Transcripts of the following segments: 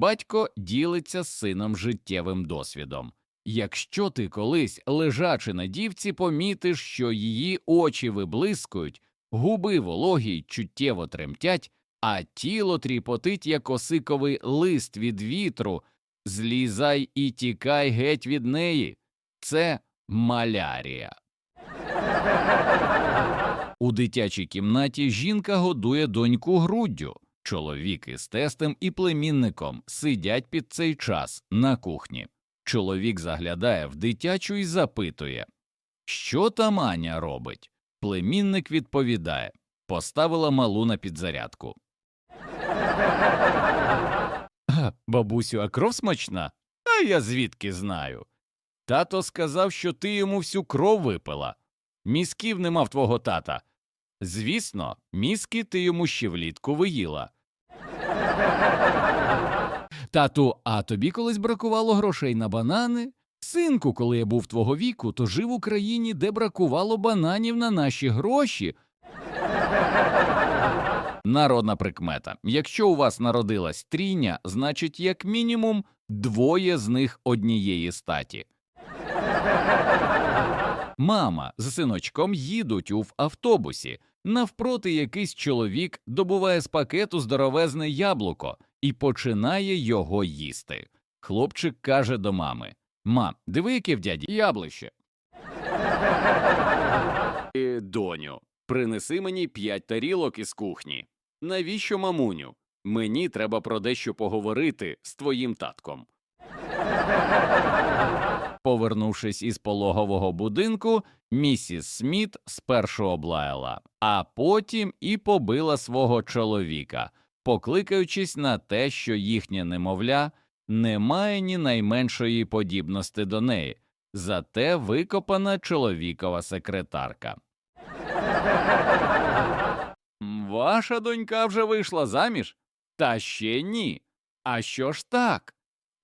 Батько ділиться з сином життєвим досвідом. Якщо ти колись, лежачи на дівці, помітиш, що її очі виблискують, губи вологі чуттєво тремтять, а тіло тріпотить, як осиковий лист від вітру, злізай і тікай геть від неї. Це малярія. У дитячій кімнаті жінка годує доньку груддю. Чоловік із тестем і племінником сидять під цей час на кухні. Чоловік заглядає в дитячу і запитує, що там Аня робить. Племінник відповідає поставила малу на підзарядку. «А, Бабусю, а кров смачна? А я звідки знаю. Тато сказав, що ти йому всю кров випила. Мізків нема в твого тата. Звісно, мізки ти йому ще влітку виїла. Тату, а тобі колись бракувало грошей на банани? Синку, коли я був твого віку, то жив у країні, де бракувало бананів на наші гроші. Народна прикмета. Якщо у вас народилась трійня, значить, як мінімум, двоє з них однієї статі. Мама з синочком їдуть у автобусі. Навпроти якийсь чоловік добуває з пакету здоровезне яблуко і починає його їсти. Хлопчик каже до мами: Мам, диви, яке в дяді яблуще. «Е, Доню, принеси мені п'ять тарілок із кухні. Навіщо, мамуню? Мені треба про дещо поговорити з твоїм татком. Повернувшись із пологового будинку, місіс Сміт спершу облаяла, а потім і побила свого чоловіка, покликаючись на те, що їхнє немовля не має ні найменшої подібності до неї, зате викопана чоловікова секретарка. Ваша донька вже вийшла заміж? Та ще ні. А що ж так?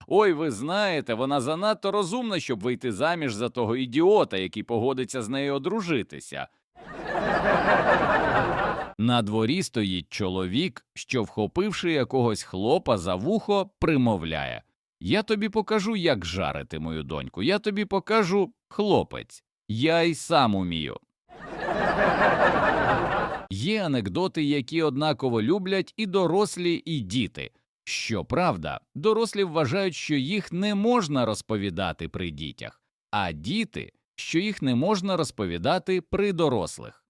Ой, ви знаєте, вона занадто розумна, щоб вийти заміж за того ідіота, який погодиться з нею одружитися. На дворі стоїть чоловік, що, вхопивши якогось хлопа за вухо, примовляє Я тобі покажу, як жарити мою доньку. Я тобі покажу хлопець. Я й сам умію. Є анекдоти, які однаково люблять і дорослі, і діти. Щоправда, дорослі вважають, що їх не можна розповідати при дітях, а діти, що їх не можна розповідати при дорослих.